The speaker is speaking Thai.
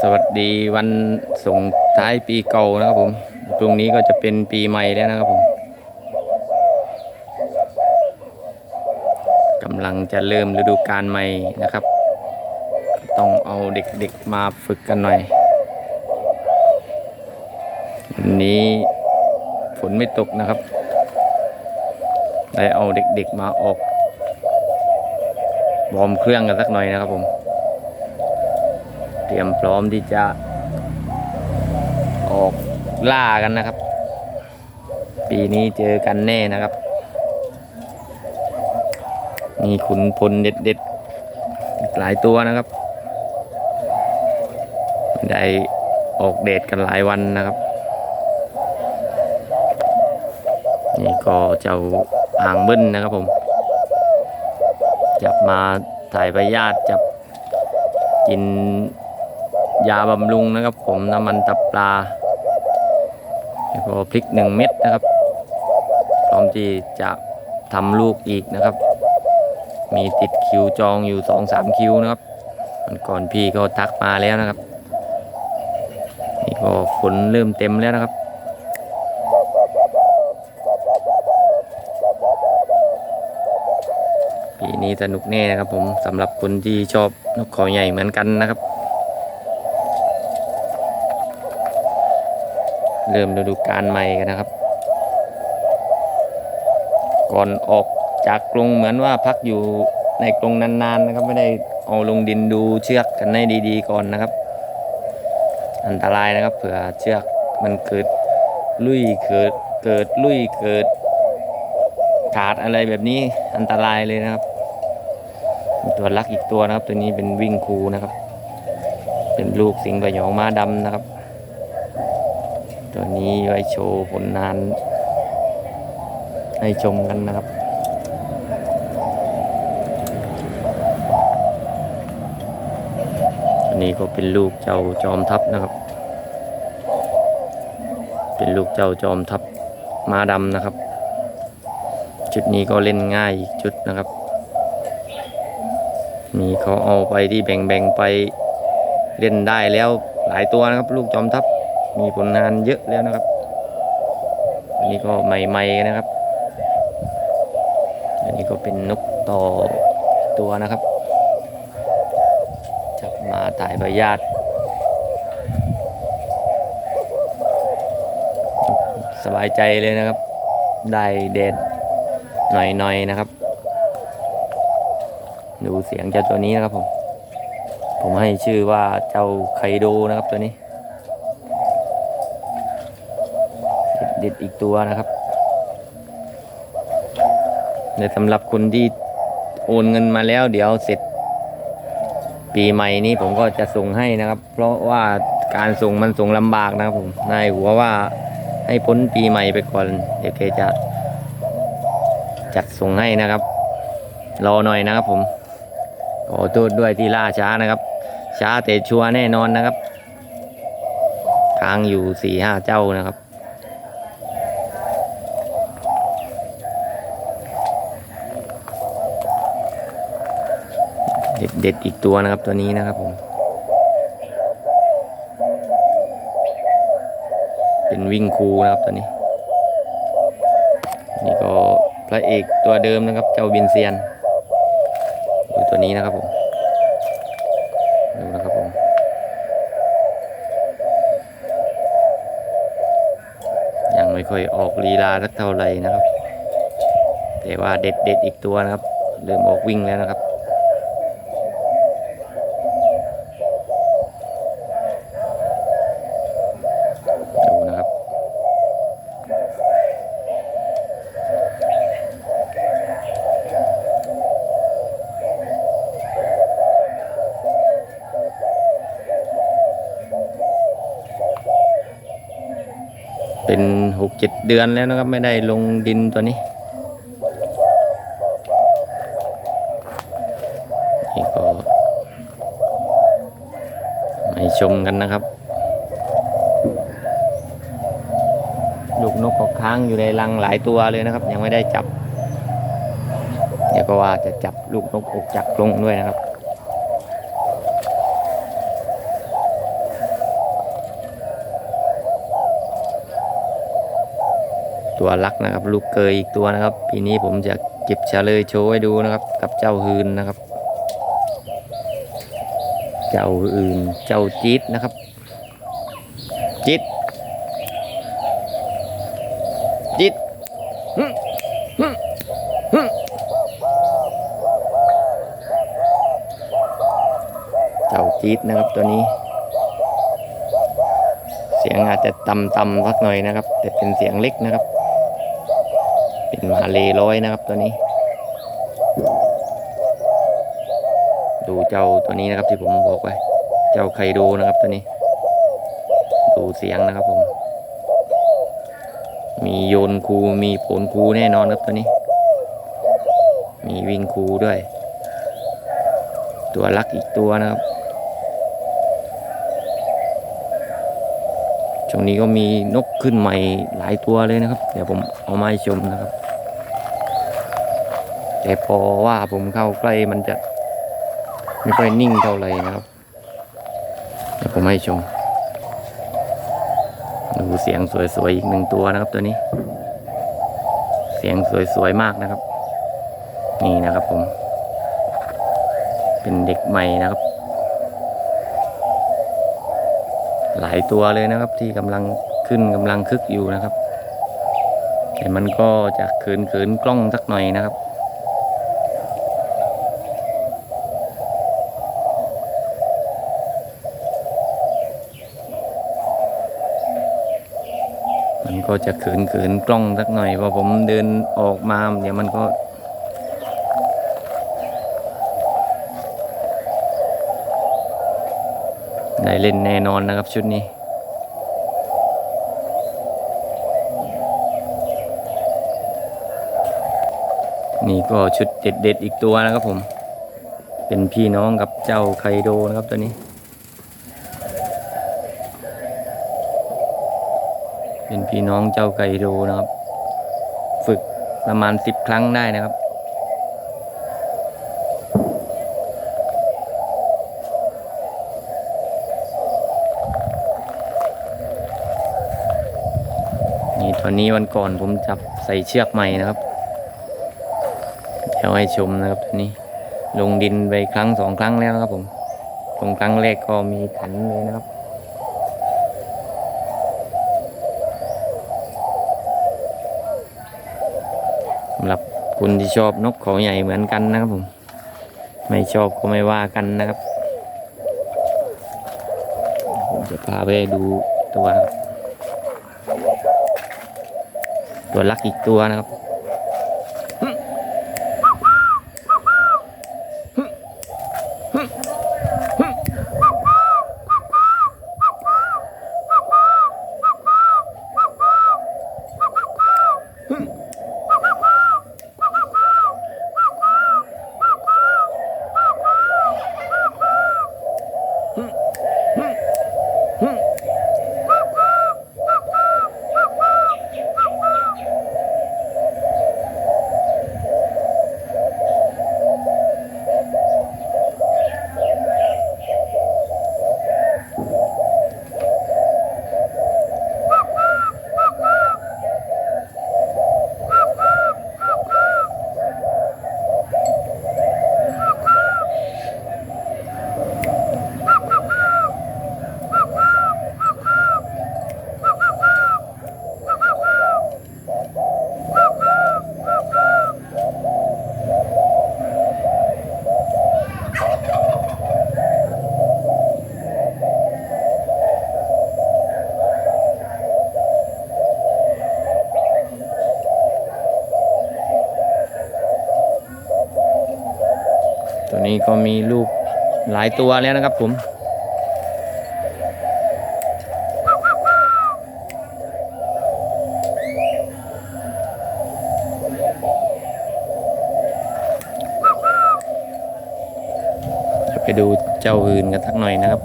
สวัสดีวันส่งท้ายปีเก่านะครับผมพรุ่งนี้ก็จะเป็นปีใหม่แล้วนะครับผมกำลังจะเริ่มฤดูกาลใหม่นะครับ ต้องเอาเด็กๆมาฝึกกันหน่อยวันนี้ฝนไม่ตกนะครับ ได้เอาเด็กๆมาออกวอมเครื่องกันสักหน่อยนะครับผม รียมพร้อมที่จะออกล่ากันนะครับ ปีนี้เจอกันแน่นะครับ มีขุนพลเด็ดๆ หลายตัวนะครับได้ออกเดทกันหลายวันนะครับ นี่ก็เจ้าอ่างเบิ้ลนะครับผม จับมาถ่ายใบญาติจับกิน ยาบำรุงนะครับ ผมน้ำมันตับปลาแล้วก็พริกหนึ่งเม็ดนะครับ พร้อมที่จะทำลูกอีกนะครับ มีติดคิวจองอยู่สองสามคิวนะครับวันก่อนพี่ก็ทักมาแล้วนะครับ นี่ก็ฝนเริ่มเต็มแล้วนะครับปีนี้สนุกแน่นะครับผมสำหรับคนที่ชอบนกเขาใหญ่เหมือนกันนะครับ เริ่มฤดูกาลใหม่กันนะครับ ก่อนออกจากกรงเหมือนว่าพักอยู่ในกรงนานๆนะครับ ไม่ได้เอาลงดินดูเชือกกันให้ดีๆ ก่อนนะครับ อันตรายนะครับเผื่อเชือกมันเกิดลุยเกิดเกิดลุยเกิดขาดอะไรแบบนี้อันตรายเลยนะครับ ตัวลักอีกตัวนะครับ ตัวนี้เป็นวิ่งคูนะครับ เป็นลูกสิงห์ประยองม้าดำนะครับ ตัวนี้ไว้โชว์ผลงาน ให้ชมกันนะครับอันนี้ก็เป็นลูกเจ้าจอมทัพนะครับ เป็นลูกเจ้าจอมทัพมาดำนะครับ ชุดนี้ก็เล่นง่ายอีกชุดนะครับ มีเขาเอาไปที่แบ่งๆไปเล่นได้แล้วหลายตัวนะครับ ลูกจอมทัพ มีผลงานเยอะแล้วนะครับ อันนี้ก็ใหม่ๆนะครับ อันนี้ก็เป็นนกต่อตัวนะครับ จับมาถ่ายใบญาติสบายใจเลยนะครับ ได้เดดหน่อยๆนะครับ ดูเสียงเจ้าตัวนี้นะครับผม ผมให้ชื่อว่าเจ้าไคโดนะครับตัวนี้ เด็ดอีกตัวนะครับในสำหรับคนที่โอนเงินมาแล้ว เดี๋ยวเสร็จ ปีใหม่นี้ผมก็จะส่งให้นะครับ เพราะว่าการส่งมันส่งลำบากนะครับผมนายหัวว่าให้พ้นปีใหม่ไปก่อน เดี๋ยวแกจะจัดส่งให้นะครับ รอหน่อยนะครับผมขอโทษด้วยที่ล่าช้านะครับ ช้าแต่ชัวร์แน่นอนนะครับค้างอยู่สี่ห้าเจ้านะครับ เด็ดเด็ดอีกตัวนะครับตัวนี้นะครับผม เป็นวิ่งคูนะครับตัวนี้ นี่ก็พระเอกตัวเดิมนะครับ เจ้าบินเซียนดูตัวนี้นะครับผมดูนะครับผมยังไม่ค่อยออกลีลาสักเท่าไหร่นะครับ แต่ว่าเด็ดเด็ดอีกตัวนะครับ เริ่มออกวิ่งแล้วนะครับ เป็นหกเจ็ดเดือนแล้วนะครับ ไม่ได้ลงดินตัวนี้นี่ก็มาชมกันนะครับ ลูกนกก็ค้างอยู่ในรังหลายตัวเลยนะครับ ยังไม่ได้จับ เดี๋ยวก็ว่าจะจับลูกนกออกจากกรงด้วยนะครับ ตัวลักนะครับ ลูกเกยอีกตัวนะครับ ปีนี้ผมจะเก็บเฉลยโชว์ให้ดูนะครับ กับเจ้าฮืนนะครับ เจ้าอื่นเจ้าจี๊ดนะครับจี๊ดจี๊ดหึหึหึเจ้าจี๊ดนะครับตัวนี้เสียงอาจจะต่ำๆสักหน่อยนะครับ แต่เป็นเสียงเล็กนะครับ เป็นมาเลร้อยนะครับตัวนี้ ดูเจ้าตัวนี้นะครับที่ผมบอกไว้เจ้าไคโดนะครับตัวนี้ ดูเสียงนะครับผม มีโยนคูมีผลคูแน่นอนครับตัวนี้ มีวิ่งคูด้วย ตัวลักอีกตัวนะครับ ช่วงนี้ก็มีนกขึ้นใหม่หลายตัวเลยนะครับ เดี๋ยวผมเอามาให้ชมนะครับ แต่พอว่าผมเข้าใกล้มันจะไม่ค่อยนิ่งเท่าไหร่นะครับ เดี๋ยวผมให้ชมดูเสียงสวยๆอีกหนึ่งตัวนะครับตัวนี้ เสียงสวยๆมากนะครับ นี่นะครับผม เป็นเด็กใหม่นะครับ หลายตัวเลยนะครับ ที่กำลังขึ้นกำลังคึกอยู่นะครับ แต่มันก็จะเขินเขินกล้องสักหน่อยนะครับ มันก็จะเขินเขินกล้องสักหน่อยพอผมเดินออกมาเดี๋ยวมันก็ ได้เล่นแน่นอนนะครับชุดนี้ นี่ก็ชุดเด็ดๆอีกตัวนะครับผม เป็นพี่น้องกับเจ้าไคโดนะครับตัวนี้ เป็นพี่น้องเจ้าไคโดนะครับ ฝึกประมาณสิบครั้งได้นะครับ นี่ตอนนี้วันก่อนผมจับใส่เชือกใหม่นะครับ เดี๋ยวให้ชมนะครับตัวนี้ ลงดินไปครั้งสองครั้งแล้วนะครับผม ลงครั้งแรกก็มีขันเลยนะครับ สำหรับคุณที่ชอบนกเขาใหญ่เหมือนกันนะครับผม ไม่ชอบก็ไม่ว่ากันนะครับ ผมจะพาไปดูตัวครับ ตัวลักอีกตัวนะครับ ก็มีลูกหลายตัวแล้วนะครับผมไปดูเจ้าอื่นกันสักหน่อยนะครับ